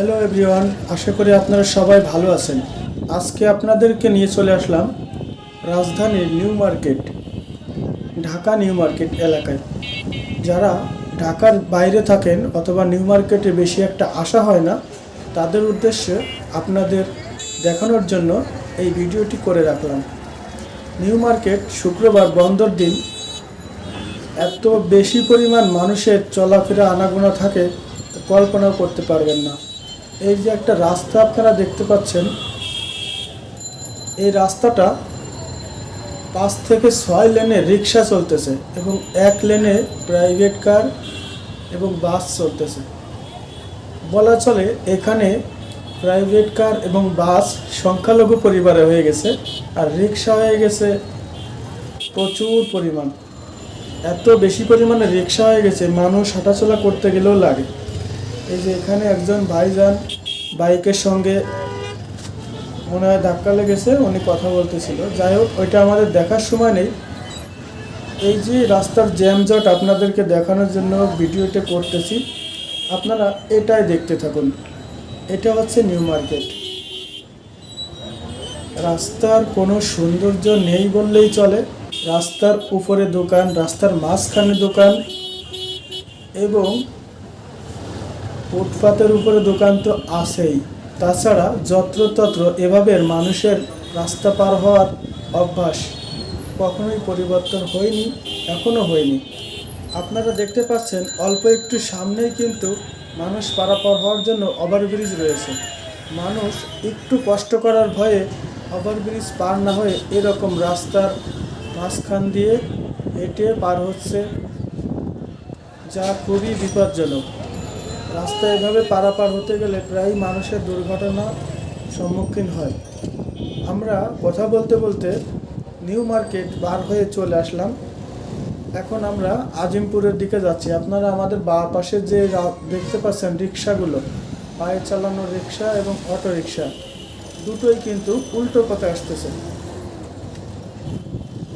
Hello everyone আশা করি আপনারা সবাই ভালো আছেন। আজকে আপনাদেরকে নিয়ে চলে আসলাম রাজধানীর new market, Dhaka new market এলাকায়। যারা ঢাকার বাইরে থাকেন অথবা নিউ মার্কেটে বেশি একটা আসা হয় না, তাদের উদ্দেশ্যে আপনাদের দেখানোর জন্য এই ভিডিওটি করে রাখলাম। নিউ মার্কেট শুক্রবার বন্দর দিন। এত বেশি পরিমাণ মানুষের চলাফেরা, আনাগোনা থাকে, কল্পনাও করতে পারবেন না। এই যে একটা রাস্তা আপনারা দেখতে পাচ্ছেন, এই রাস্তাটা পাঁচ থেকে ছয় লেনে রিক্সা চলতেছে এবং এক লেনে প্রাইভেট কার এবং বাস চলতেছে। বলা চলে এখানে প্রাইভেট কার এবং বাস সংখ্যালঘু পরিবারে হয়ে গেছে আর রিক্সা হয়ে গেছে প্রচুর পরিমাণ। এত বেশি পরিমাণে রিক্সা হয়ে গেছে, মানুষ হাঁটাচলা করতে গেলেও লাগে। এই যে এখানে একজন ভাইজান বাইকের সঙ্গে মনে হয় ধাক্কা লেগেছে, উনি কথা বলতেছিল। যাই হোক, ওইটা আমাদের দেখার সময় নেই। এই যে রাস্তার জ্যামজট আপনাদেরকে দেখানোর জন্য ভিডিওটা করতেছি, আপনারা এটাই দেখতে থাকুন। এটা হচ্ছে নিউ মার্কেট। রাস্তার কোনো সৌন্দর্য নেই বললেই চলে। রাস্তার উপরে দোকান, রাস্তার মাঝখানে দোকান এবং ফুটপাতের উপরে দোকান তো আছেই। তাছাড়া যত্রতত্র এভাবে মানুষের রাস্তা পার হওয়ার অভ্যাস কখনোই পরিবর্তন হয়নি এখনও হয়নি। আপনারা দেখতে পাচ্ছেন, অল্প একটু সামনেই কিন্তু মানুষ পারাপার হওয়ার জন্য ওভারব্রিজ রয়েছে। মানুষ একটু কষ্ট করার ভয়ে ওভারব্রিজ পার না হয়ে এরকম রাস্তার মাঝখান দিয়ে হেঁটে পার হচ্ছে, যা খুবই বিপজ্জনক। রাস্তা এভাবে পারাপার হতে গেলে প্রায় মানুষের দুর্ঘটনার সম্মুখীন হয়। আমরা কথা বলতে বলতে নিউ মার্কেট বার হয়ে চলে আসলাম। এখন আমরা আজিমপুরের দিকে যাচ্ছি। আপনারা আমাদের বা পাশে যে দেখতে পাচ্ছেন রিক্সাগুলো পায়ে চালানো রিক্সা এবং অটো রিক্সা দুটোই কিন্তু উল্টো পথে আসতেছে।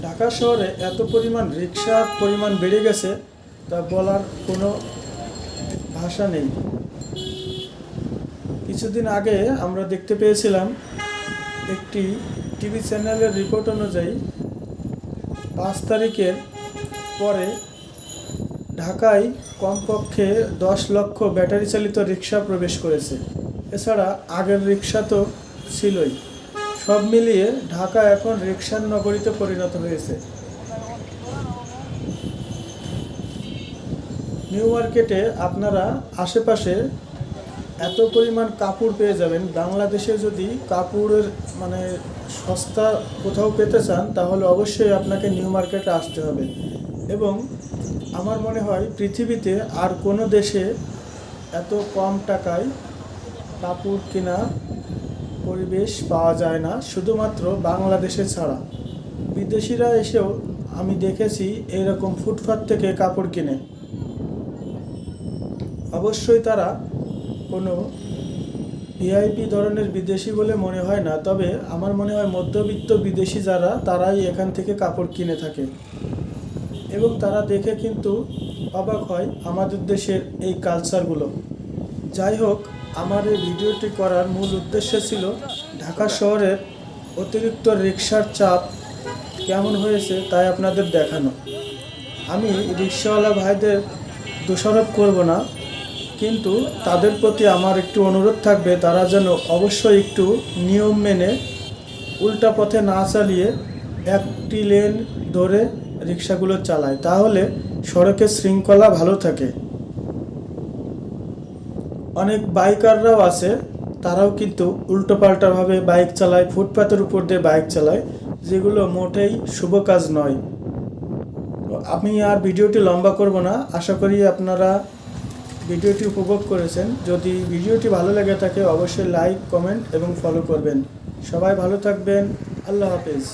ঢাকা শহরে এত পরিমাণ রিক্সার পরিমাণ বেড়ে গেছে, তা বলার কোনো ভাষা নেই। কিছুদিন আগে আমরা দেখতে পেয়েছিলাম একটি টিভি চ্যানেলের রিপোর্ট অনুযায়ী পাঁচ তারিখের পরে ঢাকায় কমপক্ষে দশ লক্ষ ব্যাটারি চালিত রিক্সা প্রবেশ করেছে। এছাড়া আগের রিক্সা তো ছিলই। সব মিলিয়ে ঢাকা এখন রিক্সার নগরীতে পরিণত হয়েছে। নিউ মার্কেটে আপনারা আশেপাশে এত পরিমাণ কাপড় পেয়ে যাবেন। বাংলাদেশে যদি কাপড়ের মানে সস্তা কোথাও পেতে চান, তাহলে অবশ্যই আপনাকে নিউ মার্কেটে আসতে হবে। এবং আমার মনে হয় পৃথিবীতে আর কোনো দেশে এত কম টাকায় কাপড় কেনা পরিবেশ পাওয়া যায় না, শুধুমাত্র বাংলাদেশে ছাড়া। বিদেশিরা এসেও আমি দেখেছি এরকম ফুটপাত থেকে কাপড় কিনে। অবশ্যই তারা কোনো ভিআইপি ধরনের বিদেশি বলে মনে হয় না, তবে আমার মনে হয় মধ্যবিত্ত বিদেশি যারা, তারাই এখান থেকে কাপড় কিনে থাকে। এবং তারা দেখে কিন্তু অবাক হয় আমাদের দেশের এই কালচারগুলো যাই হোক, আমার এই ভিডিওটি করার মূল উদ্দেশ্য ছিল ঢাকা শহরের অতিরিক্ত রিক্সার চাপ কেমন হয়েছে তাই আপনাদের দেখানো। আমি রিক্সাওয়ালা ভাইদের দোষারোপ করব না। কিন্তু তাদের প্রতি আমার একটু অনুরোধ থাকবে, তারা যেন অবশ্যই একটু নিয়ম মেনে উল্টা পথে না চালিয়ে একটি লেন ধরে রিক্সাগুলো চালায়। তাহলে সড়কের শৃঙ্খলা ভালো থাকে। অনেক বাইকাররাও আছে, তারাও কিন্তু উল্টোপাল্টাভাবে বাইক চালায়, ফুটপাতের উপর দিয়ে বাইক চালায়, যেগুলো মোটেই শুভ কাজ নয়। আমি আর ভিডিওটি লম্বা করব না। আশা করি আপনারা ভিডিওটি উপভোগ করেছেন। যদি ভিডিওটি ভালো লেগে থাকে, অবশ্যই লাইক, কমেন্ট এবং ফলো করবেন। সবাই ভালো থাকবেন। আল্লাহ হাফেজ।